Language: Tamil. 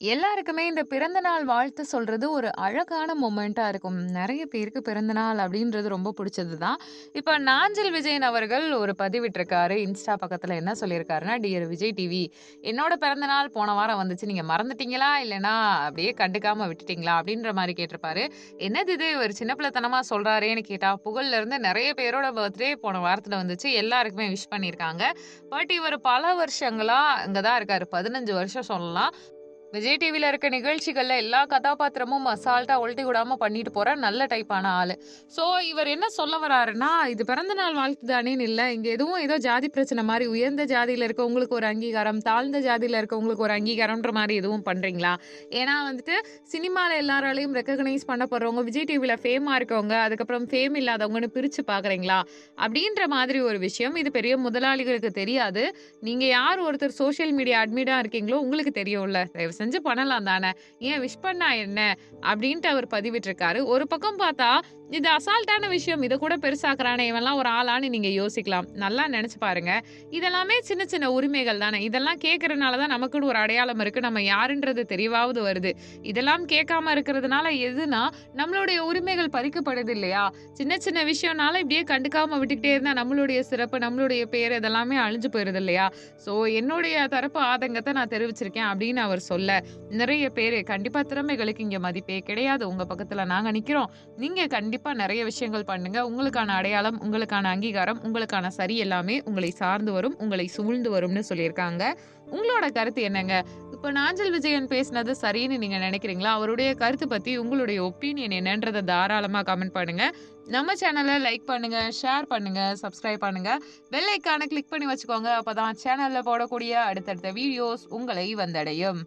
எல்லாருக்குமே இந்த பிறந்த நாள் வாழ்த்து சொல்றது ஒரு அழகான மொமெண்ட்டா இருக்கும். நிறைய பேருக்கு பிறந்த நாள் அப்படின்றது ரொம்ப பிடிச்சது தான். இப்ப நாஞ்சில் விஜயன் அவர்கள் ஒரு பதிவிட்டிருக்காரு. இன்ஸ்டா பக்கத்துல என்ன சொல்லியிருக்காருன்னா, "டியர் விஜய் டிவி என்னோட பிறந்த நாள் போன வாரம் வந்துச்சு. நீங்க மறந்துட்டீங்களா? இல்லைனா அப்படியே கண்டுக்காம விட்டுட்டீங்களா?" அப்படின்ற மாதிரி கேட்டிருப்பாரு. என்னது இது ஒரு சின்ன பிள்ளைத்தனமா சொல்கிறாரேன்னு கேட்டா, புகழ்ல இருந்து பேரோட பர்த்டே போன வாரத்துல வந்துச்சு. எல்லாருக்குமே விஷ் பண்ணியிருக்காங்க. பட் இவர் பல வருஷங்களா இங்கே தான் இருக்காரு. 15 வருஷம் சொல்லலாம். விஜய் டிவியில் இருக்க நிகழ்ச்சிகள்ல எல்லா கதாபாத்திரமும் அசால்ட்டா ஒழட்டி விடாம பண்ணிட்டு போற நல்ல டைப்பான ஆளு. ஸோ இவர் என்ன சொல்ல வராருன்னா, இது பிறந்த நாள் வாழ்த்து தானேன்னு இல்ல. இங்க எதுவும் ஏதோ ஜாதி பிரச்சனை மாதிரி உயர்ந்த ஜாதியில இருக்கவங்களுக்கு ஒரு அங்கீகாரம், தாழ்ந்த ஜாதியில இருக்கவங்களுக்கு ஒரு அங்கீகாரம்ன்ற மாதிரி எதுவும் பண்றீங்களா? ஏன்னா வந்துட்டு சினிமால எல்லாராலையும் ரெக்கக்னைஸ் பண்ணப்படுறவங்க, விஜய் டிவியில் ஃபேமா இருக்கவங்க, அதுக்கப்புறம் ஃபேம் இல்லாதவங்கன்னு பிரிச்சு பார்க்குறீங்களா? அப்படின்ற மாதிரி ஒரு விஷயம். இது பெரிய முதலாளிகளுக்கு தெரியாது. நீங்க யார் ஒருத்தர் சோசியல் மீடியா அட்மிட்டாக இருக்கீங்களோ உங்களுக்கு தெரியும்ல. தயவு செஞ்சு பண்ணலாம் தானே. ஏன் விஷ் பண்ணா என்ன? அப்படின்ட்டு அவர் பதிவிட்டிருக்காரு. ஒரு பக்கம் பார்த்தா, இது அசால்ட்டான விஷயம். இதை கூட பெருசாக்குறானே இவெல்லாம் ஒரு ஆளான்னு நீங்கள் யோசிக்கலாம். நல்லா நினச்சி பாருங்க. இதெல்லாமே சின்ன சின்ன உரிமைகள் தானே. இதெல்லாம் கேட்கறனால தான் நமக்குன்னு ஒரு அடையாளம் இருக்குது நம்ம யாருன்றது தெரியவாவது வருது. இதெல்லாம் கேட்காம இருக்கிறதுனால எதுனா, நம்மளுடைய உரிமைகள் பறிக்கப்படுது இல்லையா? சின்ன சின்ன விஷயம்னால இப்படியே கண்டுக்காம விட்டுக்கிட்டே இருந்தால் நம்மளுடைய சிறப்பு, நம்மளுடைய பேர் இதெல்லாமே அழிஞ்சு போயிருது இல்லையா? ஸோ என்னுடைய தரப்பு ஆதங்கத்தை நான் தெரிவிச்சிருக்கேன் அப்படின்னு அவர் சொல்ல, நிறைய பேரு கண்டிப்பா திறமைகளுக்கு இங்க மதிப்பே கிடையாது. உங்க பக்கத்துல நாங்க நிக்கிறோம். நீங்க கண்டிப்பா நிறைய விஷயங்கள் பண்ணுங்க. உங்களுக்கான அடையாளம், உங்களுக்கான அங்கீகாரம், உங்களுக்கான சரி எல்லாமே உங்களை சார்ந்து வரும். உங்களை சூழ்ந்து வரும்னு சொல்லியிருக்காங்க. உங்களோட கருத்து என்னங்க? இப்போ நாஞ்சல் விஜயன் பேசினது சரின்னு நீங்கள் நினைக்கிறீங்களா அவருடைய கருத்து பற்றி உங்களுடைய ஒப்பீனியன் என்னன்றதை தாராளமாக கமெண்ட் பண்ணுங்கள் நம்ம சேனலை லைக் பண்ணுங்கள் ஷேர் பண்ணுங்கள் சப்ஸ்கிரைப் பண்ணுங்கள் பெல் ஐகான கிளிக் பண்ணி வச்சுக்கோங்க. அப்போ தான் சேனலில் போடக்கூடிய அடுத்தடுத்த வீடியோஸ் உங்களை வந்தடையும்.